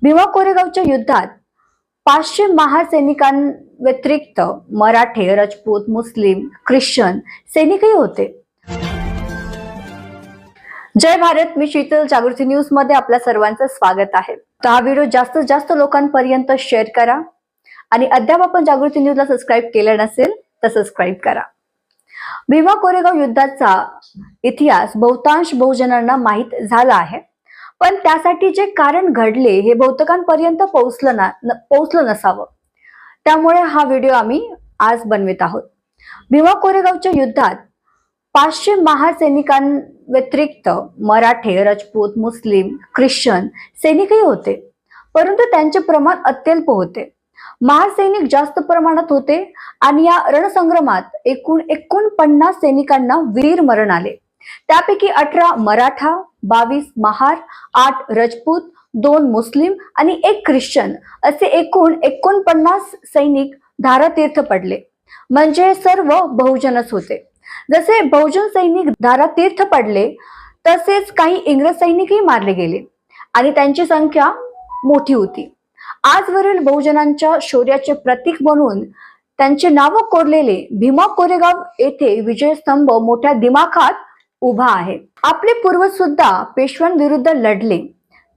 भीमा कोरेगावच्या युद्धात पाचशे महासैनिकांव्यतिरिक्त मराठे राजपूत मुस्लिम ख्रिश्चन सैनिकही होते. जय भारत मी शीतल जागृती न्यूजमध्ये आपल्या सर्वांचं स्वागत आहे. तर हा व्हिडिओ जास्तीत जास्त लोकांपर्यंत शेअर करा आणि अद्याप आपण जागृती न्यूजला सबस्क्राईब केलं नसेल तर सबस्क्राईब करा. भीमा कोरेगाव युद्धाचा इतिहास बहुतांश बहुजनांना माहीत झाला आहे. पण त्यासाठी जे कारण घडले हे बहुतकांपर्यंत पोहोचलं ना न- पोहोचलं नसावं. त्यामुळे हा व्हिडिओ आम्ही आज बनवित आहोत. भीमा कोरेगावच्या युद्धात पाचशे महासैनिकांव्यतिरिक्त मराठे राजपूत मुस्लिम ख्रिश्चन सैनिकही होते. परंतु त्यांचे प्रमाण अत्यल्प होते. महासैनिक जास्त प्रमाणात होते आणि या रणसंग्रामात एकूण एकोणपन्नास सैनिकांना वीर मरण आले. त्यापैकी अठरा मराठा बावीस महार आठ राजपूत दोन मुस्लिम आणि एक ख्रिश्चन असे एकूण एकोणपन्नास सैनिक धारातीर्थ पडले. म्हणजे सर्व बहुजनच होते. जसे बहुजन सैनिक धारातीर्थ पडले तसेच काही इंग्रज सैनिकही मारले गेले आणि त्यांची संख्या मोठी होती. आजवरील बहुजनांच्या शौर्याचे प्रतीक म्हणून त्यांचे नाव कोरलेले भीमा कोरेगाव येथे विजयस्तंभ मोठ्या दिमाखात उभा आहे. आपले पूर्वज सुद्धा पेशव्यांविरुद्ध लढले.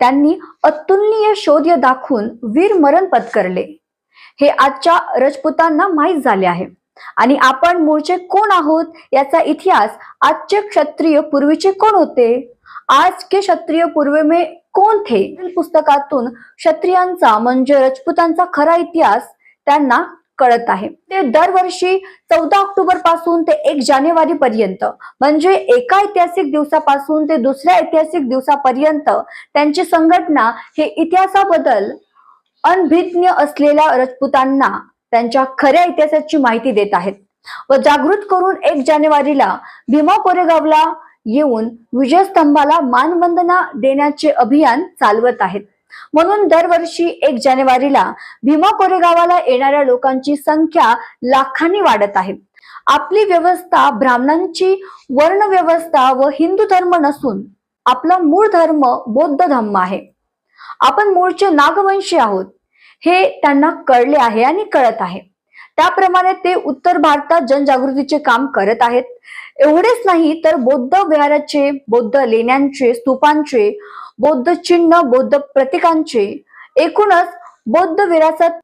त्यांनी अतुलनीय शौर्य दाखवून वीर मरण पत्करले. हे आजच्या राजपुतांना माहीत झाले आहे. आणि आपण मूळचे कोण आहोत याचा इतिहास आजचे क्षत्रिय पूर्वीचे कोण होते? आज के क्षत्रिय पूर्वे में कोण थे? पुस्तकातून क्षत्रियांचा म्हणजे रजपुतांचा खरा इतिहास त्यांना कळत आहे. ते दरवर्षी चौदा ऑक्टोबरपासून ते एक जानेवारी पर्यंत म्हणजे एका ऐतिहासिक दिवसापासून ते दुसऱ्या ऐतिहासिक दिवसापर्यंत त्यांची संघटना हे इतिहासाबद्दल अनभिज्ञ असलेल्या राजपुतांना त्यांच्या खऱ्या इतिहासाची माहिती देत आहेत. व जागृत करून एक जानेवारीला भीमा कोरेगावला येऊन विजयस्तंभाला मानवंदना देण्याचे अभियान चालवत आहेत. म्हणून दरवर्षी एक जानेवारीला भीमा कोरेगावाला येणाऱ्या लोकांची संख्या लाखांनी वाढत आहे. आपली व्यवस्था ब्राह्मणांची वर्णव्यवस्था व हिंदू धर्म नसून आपला मूळ धर्म बौद्ध धर्म आहे. आपण मूळचे नागवंशी आहोत. हे त्यांना कळले आहे आणि कळत आहे. त्याप्रमाणे ते उत्तर भारतात जनजागृतीचे काम करत आहेत. एवढेच नाही तर बौद्ध विहाराचे बौद्ध लेण्यांचे स्तूपांचे बौद्ध चिन्ह बौद्ध प्रतीकांचे एकूणच बौद्ध विरासत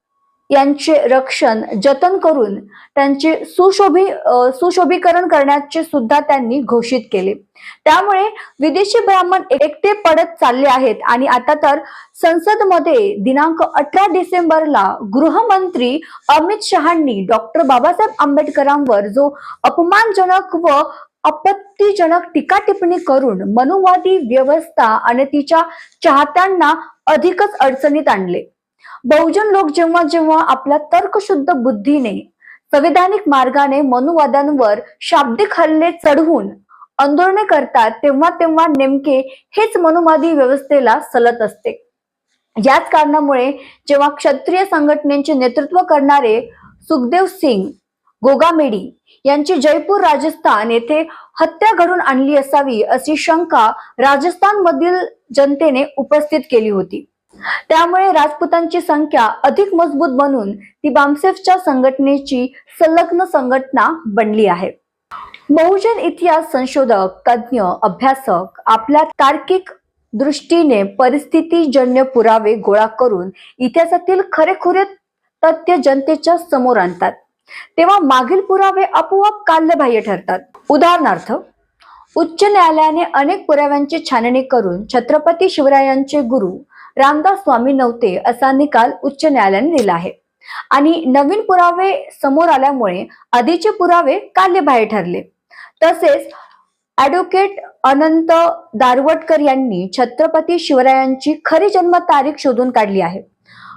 यांचे रक्षण जतन करून त्यांचे सुशोभी सुशोभीकरण करण्याचे सुद्धा त्यांनी घोषित केले. त्यामुळे विदेशी ब्राह्मण एकटे पडत चालले आहेत आणि आता तर संसदमध्ये दिनांक अठरा डिसेंबरला गृहमंत्री अमित शहांनी डॉक्टर बाबासाहेब आंबेडकरांवर जो अपमानजनक व आपत्तीजनक टीका टिप्पणी करून मनुवादी व्यवस्था आणि तिच्या चाहत्यांना अधिकच अडचणीत आणले. बहुजन लोक जेव्हा जेव्हा आपल्या तर्कशुद्ध बुद्धीने संविधानिक मार्गाने मनुवादांवर शाब्दिक हल्ले चढवून आंदोलने करतात तेव्हा तेव्हा नेमके हेच मनुवादी व्यवस्थेला सलत असते. याच कारणामुळे जेव्हा क्षत्रिय संघटनेचे नेतृत्व करणारे सुखदेव सिंग गोगामेडी यांची जयपूर राजस्थान येथे हत्या घडून आणली असावी अशी शंका राजस्थान मधील जनतेने उपस्थित केली होती. त्यामुळे राजपुतांची संख्या अधिक मजबूत बनून ती बामसेफच्या संघटनेची संलग्न संघटना बनली आहे. बहुजन इतिहास संशोधक तज्ज्ञ अभ्यासक आपल्या तार्किक दृष्टीने परिस्थितीजन्य पुरावे गोळा करून इतिहासातील खरेखुरे तथ्य जनतेच्या समोर आणतात. तेव्हा मागील पुरावे आपोआप काल्यबाह्य ठरतात. उदाहरणार्थ उच्च न्यायालयाने अनेक पुराव्यांची छाननी करून छत्रपती शिवरायांचे गुरु रामदास स्वामी नव्हते असा निकाल उच्च न्यायालयाने दिला आहे. आणि नवीन पुरावे समोर आल्यामुळे आधीचे पुरावे काल्यबाह्य ठरले. तसेच ॲडव्होकेट अनंत दारवटकर यांनी छत्रपती शिवरायांची खरी जन्मतारीख शोधून काढली आहे.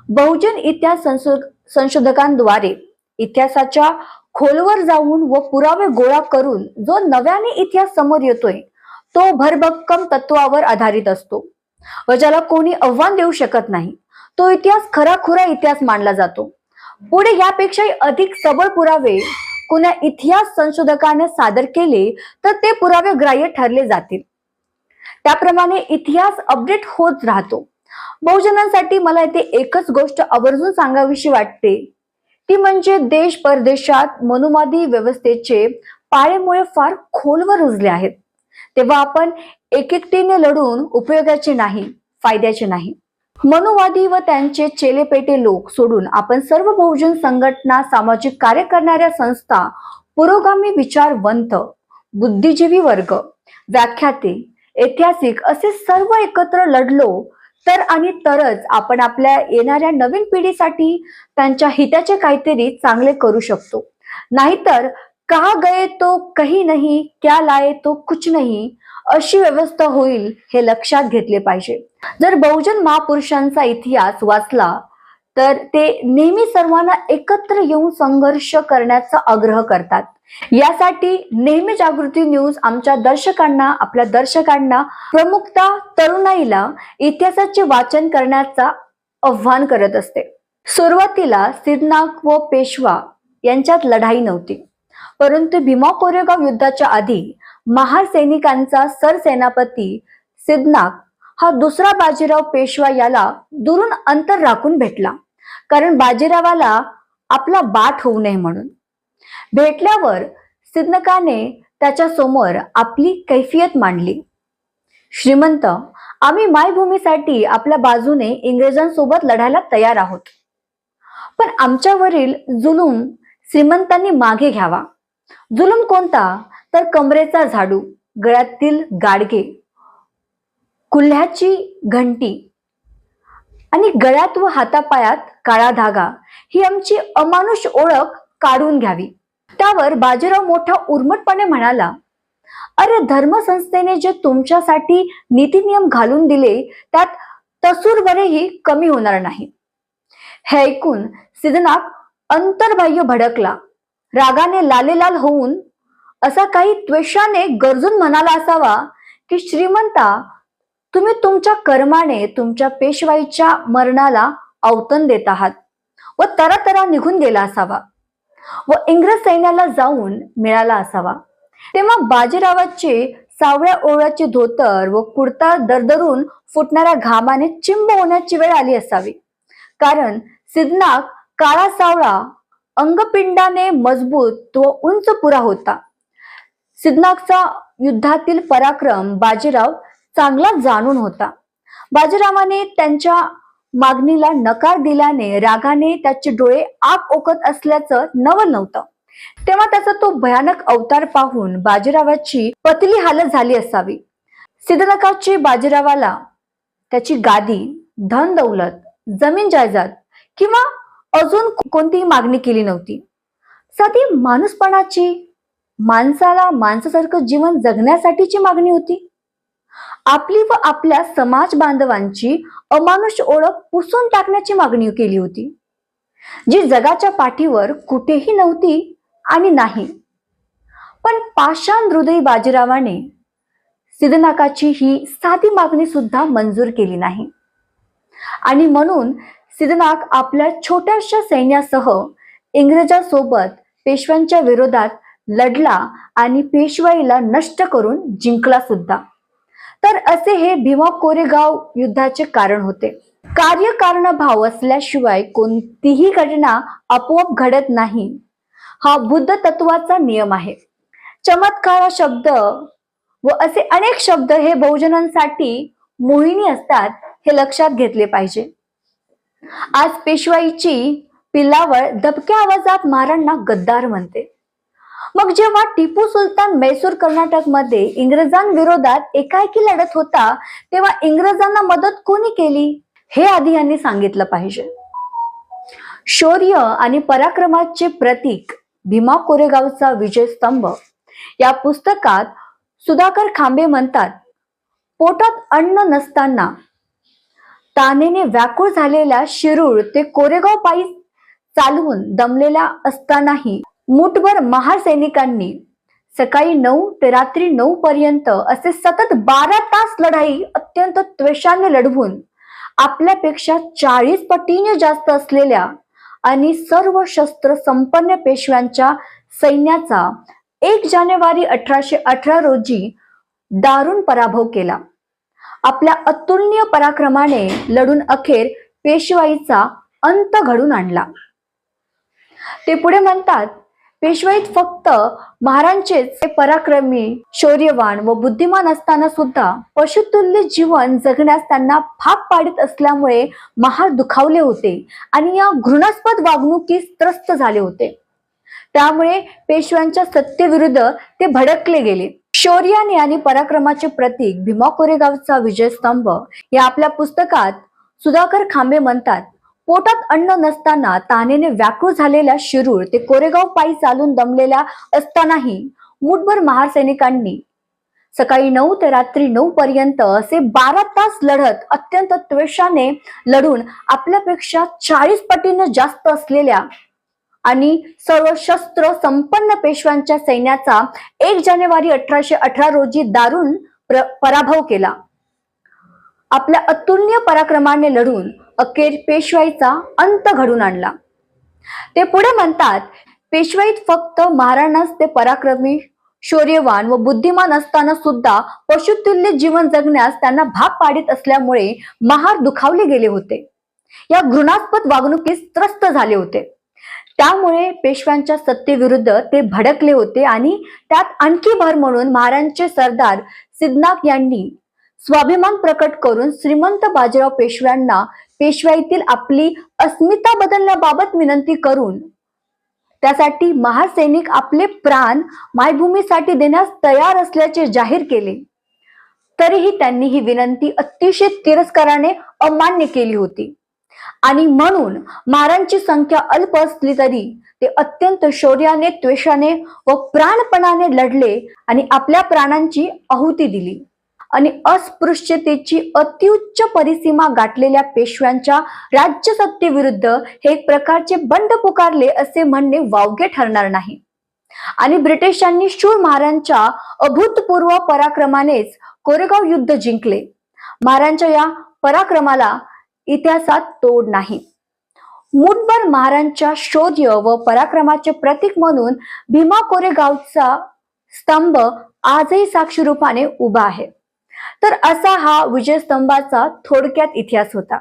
बहुजन इतिहास संशोधकांद्वारे इतिहासाच्या खोलवर जाऊन व पुरावे गोळा करून जो नव्याने इतिहास समोर येतोय तो भरभक्कम तत्वावर आधारित असतो. व ज्याला कोणी आव्हान देऊ शकत नाही तो इतिहास खराखुरा इतिहास मानला जातो. पुढे यापेक्षाही अधिक सबळ पुरावे कोणा इतिहास संशोधकाने सादर केले तर ते पुरावे ग्राह्य ठरले जातील. त्याप्रमाणे इतिहास अपडेट होत राहतो. बहुजनांसाठी मला इथे एकच गोष्ट आवर्जून सांगावीशी वाटते. ती म्हणजे देश परदेशात मनुमादी व्यवस्थेचे पाळेमुळे फार खोलवर रुजले आहेत. तेव्हा आपण एकेकटीने लढून उपयोगाचे नाही फायद्याचे नाही. मनुवादी व त्यांचे चेलेपेटे लोक सोडून आपण सर्व बहुजन संघटना सामाजिक कार्य करणाऱ्या संस्था पुरोगामी विचारवंत बुद्धिजीवी वर्ग व्याख्याते ऐतिहासिक असे सर्व एकत्र लढलो तर आणि तरच आपण आपल्या येणाऱ्या नवीन पिढीसाठी त्यांच्या हिताचे काहीतरी चांगले करू शकतो. नाहीतर कहा गए तो काही नाही क्या लाए तो कुछ नाही अशी व्यवस्था होईल हे लक्षात घेतले पाहिजे. जर बहुजन महापुरुषांचा इतिहास वाचला तर ते नेहमी सर्वांना एकत्र येऊन संघर्ष करण्याचा आग्रह करतात. यासाठी नेहमी जागृती न्यूज आमच्या दर्शकांना आपल्या दर्शकांना प्रमुखता तरुणाईला इतिहासाचे वाचन करण्याचा आव्हान करत असते. सुरुवातीला सिद्धनाग व पेशवा यांच्यात लढाई नव्हती. परंतु भीमा कोरेगाव युद्धाच्या आधी महासैनिकांचा सरसेनापती सिद्धनाक हा दुसरा बाजीराव पेशवा याला दुरून अंतर राखून भेटला. कारण बाजीरावाला आपला बाट होऊ नये म्हणून. भेटल्यावर सिद्धनकाने त्याच्यासमोर आपली कैफियत मांडली. श्रीमंत आम्ही मायभूमीसाठी आपल्या बाजूने इंग्रजांसोबत लढायला तयार आहोत. पण आमच्यावरील जुलूम श्रीमंतांनी मागे घ्यावा. जुलूम कोणता? तर कमरेचा झाडू गळ्यातील गाडगे कुल्ह्याची घंटी आणि गळ्यात व हातापायात काळा धागा ही आमची अमानुष ओळख काढून घ्यावी. त्यावर बाजीराव मोठा उर्मटपणे म्हणाला अरे धर्मसंस्थेने जे तुमच्यासाठी नीतिनियम घालून दिले त्यात तसूरवरही कमी होणार नाही. हे ऐकून सिद्धनाथ अंतर्बाह्य भडकला. रागाने लालेलाल होऊन असा काही त्वेषाने गरजून म्हणाला असावा की श्रीमंता तुम्ही तुमच्या कर्माने तुमच्या पेशवाईच्या मरणाला अवतन देत आहात व तरा निघून गेला असावा व इंग्रज सैन्याला जाऊन मिळाला असावा. तेव्हा बाजीरावाचे सावळ्या ओळाचे धोतर व कुर्ता दरदरून फुटणाऱ्या घामाने चिंब होण्याची वेळ आली असावी. कारण सिद्धनाक काळा सावळा अंगपिंडाने मजबूत व उंच पुरा होता. सिद्धनागचा युद्धातील पराक्रम बाजीराव चांगला जाणून होता. बाजीरावाने त्यांच्या मागणीला नकार दिल्याने रागाने त्याचे डोळे आग ओकत असल्याचं नवल नव्हतं. तेव्हा त्याचा तो भयानक अवतार पाहून बाजीरावाची पतली हालत झाली असावी. सिद्धनकाची बाजीरावाला त्याची गादी धन दौलत जमीन जायदाद किंवा अजून कोणतीही मागणी केली नव्हती. साधी माणूसपणाची माणसाला माणसासारखं जीवन जगण्यासाठीची मागणी होती. आपली व आपल्या समाज बांधवांची अमानुष ओळख पुसून टाकण्याची मागणी केली होती. जी जगाच्या पाठीवर कुठेही नव्हती आणि नाही. पण पाषाण हृदय बाजीरावाने सिद्धनाकाची ही साधी मागणी सुद्धा मंजूर केली नाही. आणि म्हणून सिद्धनाक आपल्या छोट्याशा सैन्यासह इंग्रजांसोबत पेशव्यांच्या विरोधात लढला आणि पेशवाईला नष्ट करून जिंकला सुद्धा. तर असे हे भीमा कोरेगाव युद्धाचे कारण होते. कार्यकारण भाव असल्याशिवाय कोणतीही घटना आपोआप घडत नाही. हा बुद्ध तत्वाचा नियम आहे. चमत्कार शब्द व असे अनेक शब्द हे बहुजनांसाठी मोहिनी असतात हे लक्षात घेतले पाहिजे. आज पेशवाईची पिल्लावळ दबक्या आवाजात महारांना गद्दार म्हणते. मग जेव्हा टिपू सुलतान मैसूर कर्नाटकमध्ये इंग्रजांविरोधात एकाएकी लढत होता तेव्हा इंग्रजांना मदत कोणी केली? हे आधी यांनी सांगितलं पाहिजे. शौर्य आणि पराक्रमाचे प्रतीक भीमा कोरेगावचा विजय स्तंभ या पुस्तकात सुधाकर खांबे म्हणतात पोटात अन्न नसताना तानेने व्याकुळ झालेल्या शिरूळ ते कोरेगाव पायी चालवून दमलेला असतानाही मुठभर महार सैनिकांनी सकाळी नऊ ते रात्री नऊ पर्यंत असे सतत बारा तास लढाई अत्यंत त्वेषाने लढवून आपल्यापेक्षा चाळीस पटीने जास्त असलेल्या आणि सर्व शस्त्र संपन्न पेशव्यांच्या सैन्याचा एक जानेवारी अठराशे अठरा रोजी दारुण पराभव केला. आपल्या अतुलनीय पराक्रमाने लढून अखेर पेशवाईचा अंत घडून आणला. ते पुढे म्हणतात पेशवाईत फक्त महारांचेच पराक्रमी शौर्यवान व बुद्धिमान असताना सुद्धा पशुतुल्य जीवन जगण्यास त्यांना भाग पाडित असल्यामुळे महार दुखावले होते आणि या घृणास्पद वागणुकीस त्रस्त झाले होते. त्यामुळे पेशव्यांच्या सत्तेविरुद्ध ते भडकले गेले. शौर्याने आणि पराक्रमाचे प्रतीक भीमा कोरेगावचा विजयस्तंभ या आपल्या पुस्तकात सुधाकर खांबे म्हणतात पोटात अन्न नसताना तानेने व्याकुळ झालेल्या शिरूर ते कोरेगाव पायी चालून दमलेल्या असतानाही मुठभर महार सैनिकांनी सकाळी नऊ ते रात्री नऊ पर्यंत असे बारा तास लढत अत्यंत त्वेषाने लढून आपल्यापेक्षा चाळीस पटीनं जास्त असलेल्या आणि सर्व शस्त्र संपन्न पेशव्यांच्या सैन्याचा एक जानेवारी अठराशे अठरा रोजी दारुण प्र- पराभव केला. आपल्या अतुलनीय पराक्रमाने लढून अखेर पेशवाईचा अंत घडून आणला. ते पुढे म्हणतात पेशवाईत फक्त महाराणाच ते पराक्रमी शौर्यवान व बुद्धिमान असताना सुद्धा पशुतुल्य जीवन जगण्यास त्यांना भाग पाडित असल्यामुळे महार दुखावले गेले होते. या घृणास्पद वागणुकीस त्रस्त झाले होते. त्यामुळे पेशव्यांच्या सत्तेविरुद्ध ते भडकले होते आणि त्यात आणखी भर म्हणून महाराजांचे सरदार सिद्धनाथ यांनी स्वाभिमान प्रकट करून श्रीमंत बाजीराव पेशव्यांना पेशवाईतील आपली अस्मिता बदलण्याबाबत विनंती करून त्यासाठी महासैनिक आपले प्राण मायभूमीसाठी देण्यास तयार असल्याचे जाहीर केले. तरीही त्यांनी ही विनंती अतिशय तिरस्काराने अमान्य केली होती. आणि म्हणून महारांची संख्या अल्प असली तरी ते अत्यंत शौर्याने त्वेषाने व प्राणपणाने लढले आणि आपल्या प्राणांची आहुती दिली. आणि अस्पृश्यतेची अतिउच्च परिसीमा गाठलेल्या पेशव्यांच्या राज्यसत्तेविरुद्ध हे एक प्रकारचे बंड पुकारले असे म्हणणे वावगे ठरणार नाही. आणि ब्रिटिशांनी शूर महाराजांच्या अभूतपूर्व पराक्रमानेच कोरेगाव युद्ध जिंकले. महाराजांच्या या पराक्रमाला इतिहासात तोड नाही. मुठभर महारांच्या शौर्य व पराक्रमाचे प्रतीक म्हणून भीमा कोरेगावचा स्तंभ आजही साक्षी रूपाने उभा आहे. तर असा हा विजयस्तंभाचा थोडक्यात इतिहास होता.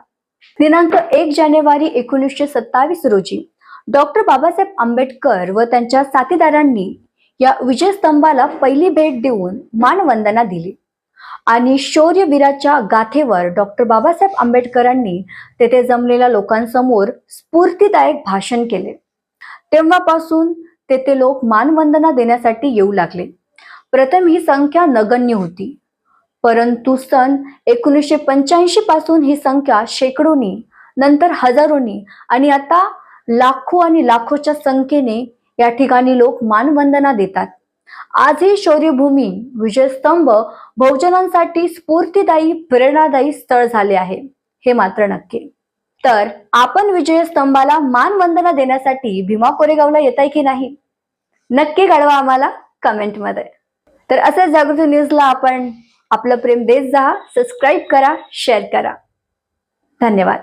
दिनांक एक जानेवारी एकोणीसशे सत्तावीस रोजी डॉक्टर बाबासाहेब आंबेडकर व त्यांच्या साथीदारांनी या विजयस्तंभाला पहिली भेट देऊन मानवंदना दिली. आणि शौर्यवीराच्या गाथेवर डॉक्टर बाबासाहेब आंबेडकरांनी तेथे जमलेल्या लोकांसमोर स्फूर्तीदायक भाषण केले. तेव्हापासून तेथे लोक मानवंदना देण्यासाठी येऊ लागले. प्रथम ही संख्या नगण्य होती. परंतु सन एकोणीसशे पंच्याऐंशी पासून ही संख्या शेकडोनी नंतर हजारोनी आणि आता लाखो आणि लाखोच्या संख्येने या ठिकाणी लोक मानवंदना देतात. आजही शौर्यभूमी विजयस्तंभ बहुजनांसाठी स्फूर्तिदायी प्रेरणादायी स्थळ झाले आहे. हे मात्र नक्की. तर आपण विजयस्तंभाला मानवंदना देण्यासाठी भीमा कोरेगावला येत आहे की नाही? नक्की कळवा आम्हाला कमेंटमध्ये. तर असं जागृती न्यूजला आपण आपलं प्रेम देत जा सबस्क्राईब करा शेअर करा. धन्यवाद.